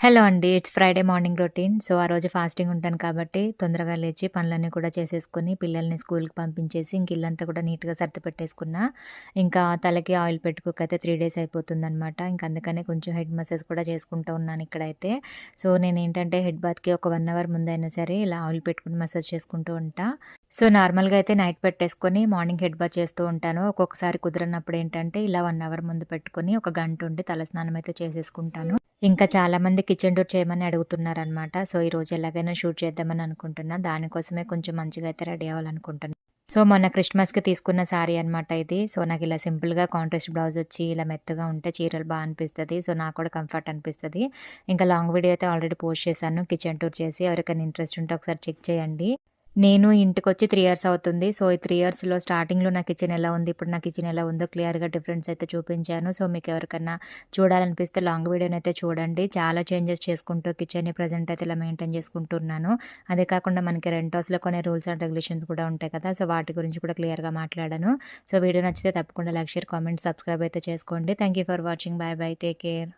Hello అండి. It's Friday morning routine. So, ఆ రోజు ఫాస్టింగ్ ఉంటాను కాబట్టి తొందరగా లేచి పనులన్నీ కూడా చేసేసుకొని పిల్లల్ని స్కూల్‌కి పంపించేసి ఇంక ఇల్లంతా కూడా నీట్‌గా సర్ది పెట్టేసుకున్నా. ఇంకా తలకి ఆయిల్ పెట్టుకోకైతే త్రీ డేస్ అయిపోతుందనమాట. ఇంక అందుకనే కొంచెం హెడ్ మసాజ్ కూడా చేసుకుంటూ ఉన్నాను ఇక్కడైతే. సో, నేను ఏంటంటే హెడ్ బాత్‌కి ఒక వన్ అవర్ ముందైనా సరే ఇలా ఆయిల్ పెట్టుకుని మసాజ్ చేసుకుంటూ ఉంటా. సో, నార్మల్‌గా అయితే నైట్ పెట్టేసుకొని మార్నింగ్ హెడ్ బాత్ చేస్తూ ఉంటాను. ఒక్కొక్కసారి కుదరనప్పుడు ఏంటంటే ఇలా వన్ అవర్ ముందు పెట్టుకొని ఒక గంట ఉండి తలస్నానం అయితే చేసేసుకుంటాను. ఇంకా చాలామంది కిచెన్ టూర్ చేయమని అడుగుతున్నారనమాట. సో, ఈరోజు ఎలాగైనా షూట్ చేద్దామని అనుకుంటున్నా. దానికోసమే కొంచెం మంచిగా అయితే రెడీ అవ్వాలనుకుంటున్నాను సో, మొన్న క్రిస్మస్‌కి తీసుకున్న శారీ అనమాట ఇది. సో, నాకు ఇలా సింపుల్‌గా కాంట్రాస్ట్ బ్లౌజ్ వచ్చి ఇలా మెత్తగా ఉంటే చీరలు బాగా అనిపిస్తుంది సో, నాకు కూడా కంఫర్ట్ అనిపిస్తుంది ఇంకా లాంగ్ వీడియో అయితే ఆల్రెడీ పోస్ట్ చేశాను కిచెన్ టూర్ చేసి. ఎవరికైనా ఇంట్రెస్ట్ ఉంటే ఒకసారి చెక్ చేయండి. నేను ఇంటికొచ్చి త్రీ ఇయర్స్ అవుతుంది. సో, ఈ త్రీ ఇయర్స్‌లో స్టార్టింగ్‌లో నా కిచెన్ ఎలా ఉంది, ఇప్పుడు నా కిచెన్ ఎలా ఉందో క్లియర్‌గా డిఫరెన్స్ అయితే చూపించాను. సో, మీకు ఎవరికన్నా చూడాలనిపిస్తే లాంగ్ వీడియోని అయితే చూడండి. చాలా చేంజెస్ చేసుకుంటూ కిచెన్‌ని ప్రెజెంట్ అయితే ఇలా మెయింటైన్ చేసుకుంటున్నాను. అదే కాకుండా మనకి రెంట్ హౌస్‌లో కొన్ని రూల్స్ అండ్ రెగ్యులేషన్స్ కూడా ఉంటాయి కదా! సో, వాటి గురించి కూడా క్లియర్‌గా మాట్లాడాను. సో, వీడియో నచ్చితే తప్పకుండా లైక్, షేర్, కామెంట్, సబ్స్క్రైబ్ అయితే చేసుకోండి. Thank you for watching. Bye bye. Take care.